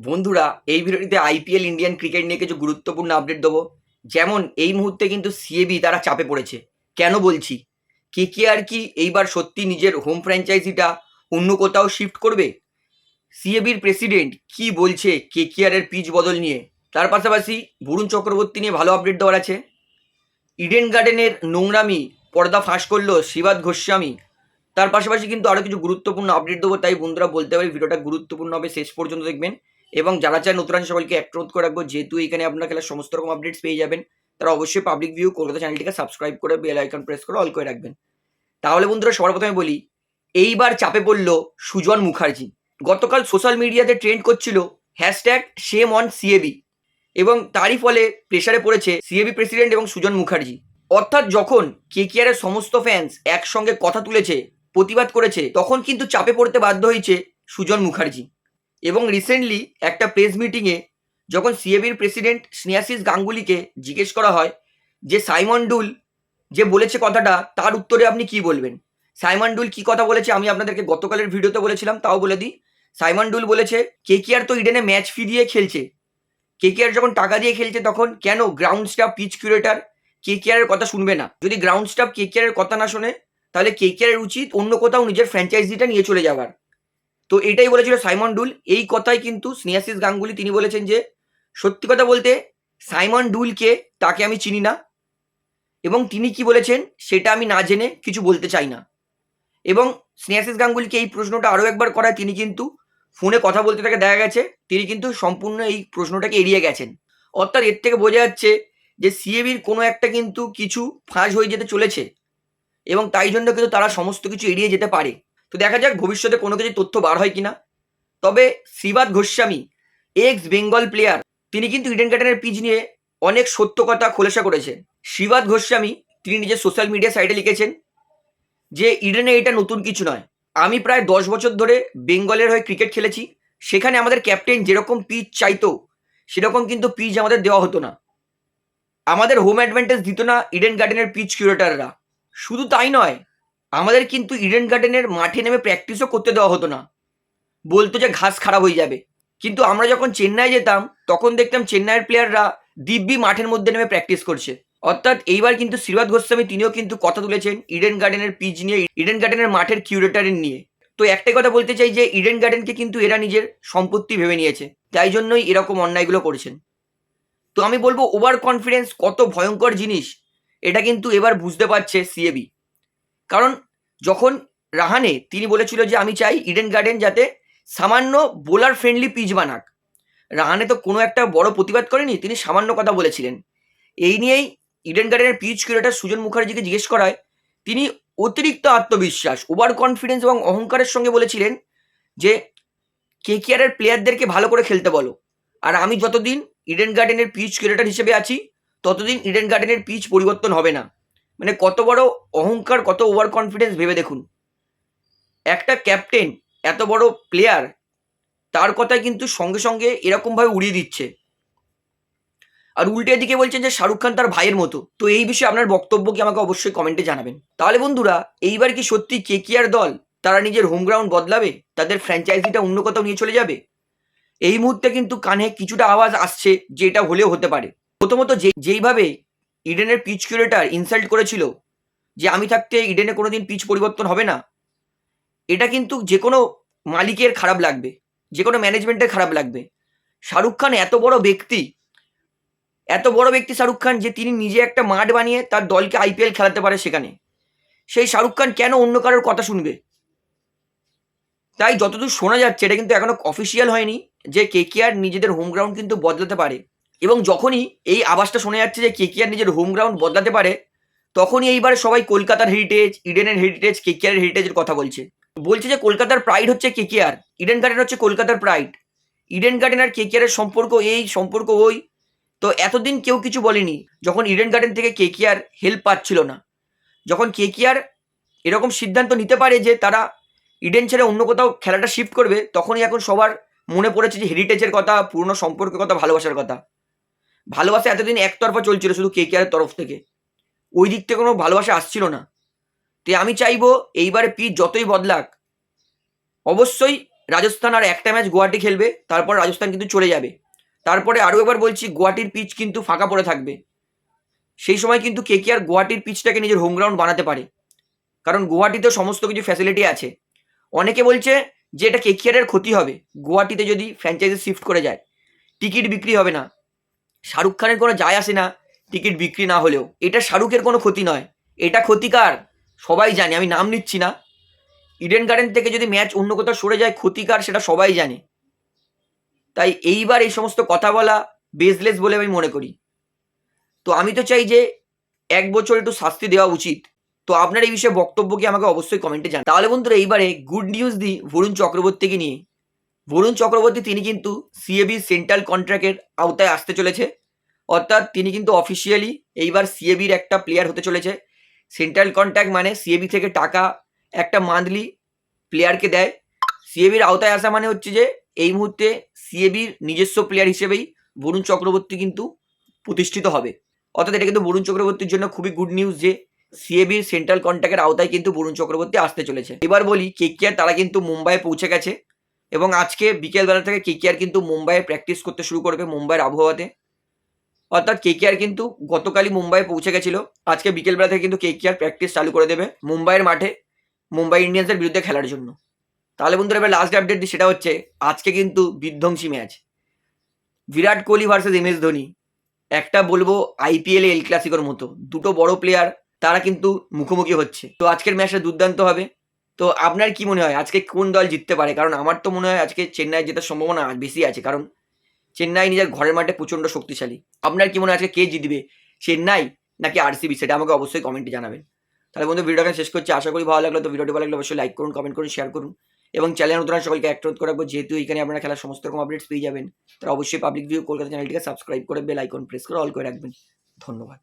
বন্ধুরা, এই ভিডিওটিতে আইপিএল ইন্ডিয়ান ক্রিকেট নিয়ে কিছু গুরুত্বপূর্ণ আপডেট দেবো। যেমন, এই মুহূর্তে কিন্তু সিএবি তারা চাপে পড়েছে। কেন বলছি? কে কে আর কি এইবার সত্যি নিজের হোম ফ্র্যাঞ্চাইজিটা অন্য কোথাও শিফট করবে? সিএবির প্রেসিডেন্ট কি বলছে কে কে এর পিচ বদল নিয়ে? তার পাশাপাশি বরুণ চক্রবর্তী নিয়ে ভালো আপডেট দেওয়ার আছে। ইডেন গার্ডেনের নোংরামি পর্দা ফাঁস করল শিবাদ গোস্বামী তার পাশাপাশি কিন্তু আরও কিছু গুরুত্বপূর্ণ আপডেট দেবো, তাই বন্ধুরা বলতে পারি ভিডিওটা গুরুত্বপূর্ণ হবে। শেষ পর্যন্ত দেখবেন। এবং যারা চায় নতুন সবাইকে এক অনুরোধ করে রাখব, যেহেতু এখানে আপনার খেলার সমস্ত রকম আপডেটস পেয়ে যাবেন, তারা অবশ্যই পাবলিক ভিউ কলকাতা চ্যানেলটিকে সাবস্ক্রাইব করে বেল আইকন প্রেস করে অল করে রাখবেন। তাহলে বন্ধুরা, সবার প্রথমে বলি, এইবার চাপে পড়ল সুজন মুখার্জি। গতকাল সোশ্যাল মিডিয়াতে ট্রেন্ড করছিল হ্যাশট্যাগ সেম অন সিএবি এবং তারই ফলে প্রেসারে পড়েছে সিএবি প্রেসিডেন্ট এবং সুজন মুখার্জি। অর্থাৎ যখন কেকিআরের সমস্ত ফ্যান্স একসঙ্গে কথা তুলেছে, প্রতিবাদ করেছে, তখন কিন্তু চাপে পড়তে বাধ্য হয়েছে সুজন মুখার্জি। এবং রিসেন্টলি একটা প্রেস মিটিংয়ে যখন সিএবির প্রেসিডেন্ট স্নেহাশিস গাঙ্গুলিকে জিজ্ঞেস করা হয় যে, সাইমন ডুল যে বলেছে কথাটা, তার উত্তরে আপনি কি বলবেন? সাইমন ডুল কি কথা বলেছে, আমি আপনাদেরকে গতকালের ভিডিওতে বলেছিলাম, তাও বলে দিই। সাইমন ডুল বলেছে, কেকিআর তো ইডেনে ম্যাচ ফি দিয়ে খেলছে। কেকিআর যখন টাকা দিয়ে খেলছে তখন কেন গ্রাউন্ড স্টাফ পিচ কিউরেটার কেকিআরের কথা শুনবে না? যদি গ্রাউন্ড স্টাফ কেকিআরের কথা না শোনে, তাহলে কেকিআরের উচিত অন্য কোথাও নিজের ফ্র্যাঞ্চাইজিটা নিয়ে চলে যাওয়ার। তো এটাই বলেছিল সাইমন ডুল। এই কথাই কিন্তু স্নেহাশিস গাঙ্গুলি তিনি বলেছেন যে, সত্যি কথা বলতে সাইমন ডুলকে তাকে আমি চিনি না এবং তিনি কি বলেছেন সেটা আমি না জেনে কিছু বলতে চাই না। এবং স্নেহাশিস গাঙ্গুলিকে এই প্রশ্নটা আরও একবার করায় তিনি কিন্তু ফোনে কথা বলতে তাকে দেখা গেছে, তিনি কিন্তু সম্পূর্ণ এই প্রশ্নটাকে এড়িয়ে গেছেন। অর্থাৎ এর থেকে বোঝা যাচ্ছে যে সিএবির কোনো একটা কিন্তু কিছু ফাঁস হয়ে যেতে চলেছে এবং তাই জন্য কিন্তু তারা সমস্ত কিছু এড়িয়ে যেতে পারে। তো দেখা যাক ভবিষ্যতে কোনো কিছু তথ্য বার হয় কিনা। তবে Srivats Goswami ex Bengal player তিনি কিন্তু ইডেন গার্ডেনের পিচ নিয়ে অনেক সত্য কথা খোলাসা করেছেন। শ্রীবাদ গোস্বামী, তিনি নিজের সোশ্যাল মিডিয়া সাইটে লিখেছেন যে ইডেনে এটা নতুন কিছু নয়। আমি প্রায় দশ বছর ধরে বেঙ্গলের হয়ে ক্রিকেট খেলেছি। সেখানে আমাদের ক্যাপ্টেন যেরকম পিচ চাইতো, সেরকম কিন্তু পিচ আমাদের দেওয়া হতো না। আমাদের হোম অ্যাডভান্টেজ দিত না ইডেন গার্ডেনের পিচ কিউরেটাররা শুধু তাই নয় আমাদের কিন্তু ইডেন গার্ডেনের মাঠে নেমে প্র্যাকটিসও করতে দেওয়া হতো না। বলতো যে ঘাস খারাপ হয়ে যাবে। কিন্তু আমরা যখন চেন্নাই যেতাম, তখন দেখতাম চেন্নাইয়ের প্লেয়াররা দিব্যি মাঠের মধ্যে নেমে প্র্যাকটিস করছে। অর্থাৎ এইবার কিন্তু শ্রীবাদ গোস্বামী তিনিও কিন্তু কথা তুলেছেন ইডেন গার্ডেনের পিচ নিয়ে ইডেন গার্ডেনের মাঠের কিউরেটারের নিয়ে। তো একটাই কথা বলতে চাই যে ইডেন গার্ডেনকে কিন্তু এরা নিজের সম্পত্তি ভেবে নিয়েছে। তাই জন্যই এরকম অন্যায়গুলো করেছেন। তো আমি বলব ওভার কনফিডেন্স কত ভয়ঙ্কর জিনিস, এটা কিন্তু এবার বুঝতে পারছে সিএবি কারণ যখন রাহানে তিনি বলেছিল যে আমি চাই ইডেন গার্ডেন যাতে সামান্য বোলার ফ্রেন্ডলি পিচ বানাক, রাহানে তো কোনো একটা বড় প্রতিবাদ করেনি, তিনি সামান্য কথা বলেছিলেন। এই নিয়েই ইডেন গার্ডেনের পিচ কিউরেটার সুজন মুখার্জিকে জিজ্ঞেস করায়, তিনি অতিরিক্ত আত্মবিশ্বাস ওভার কনফিডেন্স এবং অহংকারের সঙ্গে বলেছিলেন যে, কে কেকিআরের প্লেয়ারদেরকে ভালো করে খেলতে বলো? আর আমি যতদিন ইডেন গার্ডেনের পিচ কিউরেটার হিসেবে আছি, ততদিন ইডেন গার্ডেনের পিচ পরিবর্তন হবে না। মানে কত বড় অহংকার, কত ওভার কনফিডেন্স ভেবে দেখুন। একটা ক্যাপ্টেন এত বড় প্লেয়ার তার কথা কিন্তু সঙ্গে সঙ্গে এরকমভাবে উড়িয়ে দিচ্ছে। আর উল্টে দিকে বলছেন যে শাহরুখ খান তার ভাইয়ের মতো। তো এই বিষয়ে আপনার বক্তব্য কি আমাকে অবশ্যই কমেন্টে জানাবেন। তাহলে বন্ধুরা, এইবার কি সত্যি কেকিআর দল তারা নিজের হোম গ্রাউন্ড বদলাবে? তাদের ফ্র্যাঞ্চাইজিটা অন্য কোথাও নিয়ে চলে যাবে? এই মুহূর্তে কিন্তু কানে কিছুটা আওয়াজ আসছে যে এটা হলেও হতে পারে। প্রথমত যে, যেইভাবে ইডেনের পিচ কিউরেটার ইনসাল্ট করেছিল যে আমি থাকতে ইডেনে কোনো দিন পিচ পরিবর্তন হবে না। এটা কিন্তু যে কোনো মালিকের খারাপ লাগবে, যে কোনো ম্যানেজমেন্টের খারাপ লাগবে। শাহরুখ খান এত বড় ব্যক্তি, এত বড় ব্যক্তি শাহরুখ খান যে তিনি নিজে একটা মাঠ বানিয়ে তার দলকে আইপিএল খেলাতে পারে সেখানে। সেই শাহরুখ খান কেন অন্য কারোর কথা শুনবে? তাই যতদূর শোনা যাচ্ছে, এটা কিন্তু এখনও অফিসিয়াল হয়নি যে কেকেআর নিজেদের হোম গ্রাউন্ড কিন্তু বদলাতে পারে। এবং যখনই এই আওয়াজটা শোনা যাচ্ছে যে কেকেআর নিজের হোম গ্রাউন্ড বদলাতে পারে, তখনই এইবার সবাই কলকাতার হেরিটেজ ইডেনের হেরিটেজ কেকেআর হেরিটেজের কথা বলছে। বলছে যে কলকাতার প্রাইড হচ্ছে কেকেআর ইডেন গার্ডেন হচ্ছে কলকাতার প্রাইড ইডেন গার্ডেন আর কেকেআরের সম্পর্ক এই, সম্পর্ক ওই। তো এতদিন কেউ কিছু বলেনি, যখন ইডেন গার্ডেন থেকে কেকেআর হেল্প পাচ্ছিল না। যখন কেকেআর এরকম সিদ্ধান্ত নিতে পারে যে তারা ইডেন ছেড়ে অন্য কোথাও খেলাটা শিফট করবে, তখনই এখন সবার মনে পড়েছে যে হেরিটেজের কথা, পুরনো সম্পর্কের কথা, ভালোবাসার কথা। ভালোবাসা এতদিন একতরফা চলছিল শুধু কেকেআরের তরফ থেকে। ওই দিক থেকে কোনো ভালোবাসা আসছিল না। তো আমি চাইব এইবারে পিচ যতই বদলাক, অবশ্যই রাজস্থান আর একটা ম্যাচ গুয়াহাটি খেলবে, তারপর রাজস্থান কিন্তু চলে যাবে। তারপরে আরও একবার বলছি, গুয়াহাটির পিচ কিন্তু ফাঁকা পড়ে থাকবে। সেই সময় কিন্তু কে আর গুয়াহাটির পিচটাকে নিজের হোম গ্রাউন্ড বানাতে পারে। কারণ গুয়াহাটিতে সমস্ত কিছু ফ্যাসিলিটি আছে। অনেকে বলছে যে এটা কেকিআরের ক্ষতি হবে। গুয়াহাটিতে যদি ফ্র্যাঞ্চাইজি শিফট করে যায় টিকিট বিক্রি হবে না। শাহরুখ খানের কোনো যায় আসে না টিকিট বিক্রি না হলেও। এটা শাহরুখের কোনো ক্ষতি নয়। এটা ক্ষতিকার সবাই জানে, আমি নাম নিচ্ছি না। ইডেন গার্ডেন থেকে যদি ম্যাচ অন্য কোথাও সরে যায় ক্ষতিকার সেটা সবাই জানে। তাই এইবার এই সমস্ত কথা বলা বেসলেস বলে আমি মনে করি। তো আমি তো চাই যে এক বছর একটু শাস্তি দেওয়া উচিত। তো আপনার এই বিষয়ে বক্তব্য কি আমাকে অবশ্যই কমেন্টে জানান। তাহলে বন্ধুরা, এইবারে গুড নিউজ দিই বরুণ চক্রবর্তীকে নিয়ে। বরুণ চক্রবর্তী তিনি কিন্তু সিএবি সেন্ট্রাল কন্ট্রাক্টের আওতায় আসতে চলেছে। অর্থাৎ তিনি কিন্তু অফিসিয়ালি এইবার সিএবির একটা প্লেয়ার হতে চলেছে। সেন্ট্রাল কন্ট্রাক্ট মানে সিএবি থেকে টাকা একটা মান্থলি প্লেয়ারকে দেয়। সিএবির আওতায় আসা মানে হচ্ছে যে এই মুহূর্তে সিএবির নিজস্ব প্লেয়ার হিসেবেই বরুণ চক্রবর্তী কিন্তু প্রতিষ্ঠিত হবে। অর্থাৎ এটা কিন্তু বরুণ চক্রবর্তীর জন্য খুবই গুড নিউজ যে সিএবির সেন্ট্রাল কন্ট্রাক্টের আওতায় কিন্তু বরুণ চক্রবর্তী আসতে চলেছে। এবার বলি কেকিআর তারা কিন্তু মুম্বাইয়ে পৌঁছে গেছে। এবং আজকে বিকেলবেলা থেকে কেকিআর কিন্তু মুম্বাইয়ে প্র্যাকটিস করতে শুরু করবে মুম্বাইয়ের আবহাওয়াতে। অর্থাৎ কেকিআর কিন্তু গতকালই মুম্বাইয়ে পৌঁছে গেছিল। আজকে বিকেলবেলা থেকে কিন্তু কেকিআর প্র্যাকটিস চালু করে দেবে মুম্বাইয়ের মাঠে মুম্বাই ইন্ডিয়ান্সের বিরুদ্ধে খেলার জন্য। তাহলে বন্ধুরা, এবার লাস্ট আপডেট দিই, সেটা হচ্ছে আজকে কিন্তু বিধ্বংসী match Virat Kohli versus M S Dhoni. একটা বলব আইপিএল এল ক্লাসিকোর মতো। দুটো বড় প্লেয়ার তারা কিন্তু মুখোমুখি হচ্ছে। তো আজকের ম্যাচটা দুর্দান্ত হবে। তো আপনার কি মনে হয়? আজকে কোন দল জিততে পারে? কারণ আমার তো মনে হয় আজকে চেন্নাই জেতার সম্ভাবনা বেশি আছে। কারণ চেন্নাই নিজের ঘরের মাঠে প্রচণ্ড শক্তিশালী। আপনার কি মনে হয় আজকে কে জিতবে? চেন্নাই নাকি আরসিবি সেটা আমাকে অবশ্যই কমেন্টে জানাবেন। তাহলে বন্ধু, ভিডিওটা শেষ করছি। আশা করি ভালো লাগল। তো ভিডিওটি ভালো লাগলে অবশ্যই লাইক করুন কমেন্ট করুন শেয়ার করুন। এবং চ্যানেল নতুন সকলকে অ্যাক্ট করে রাখব, যেহেতু এখানে আপনারা খেলার সমস্ত রকম আপডেটস পেয়ে যাবেন তারা অবশ্যই পাবলিক ভিউ কলকাতা চ্যানেলটিকে সাবস্ক্রাইব করে বেল আইকন প্রেস করে অল করে রাখবেন। ধন্যবাদ।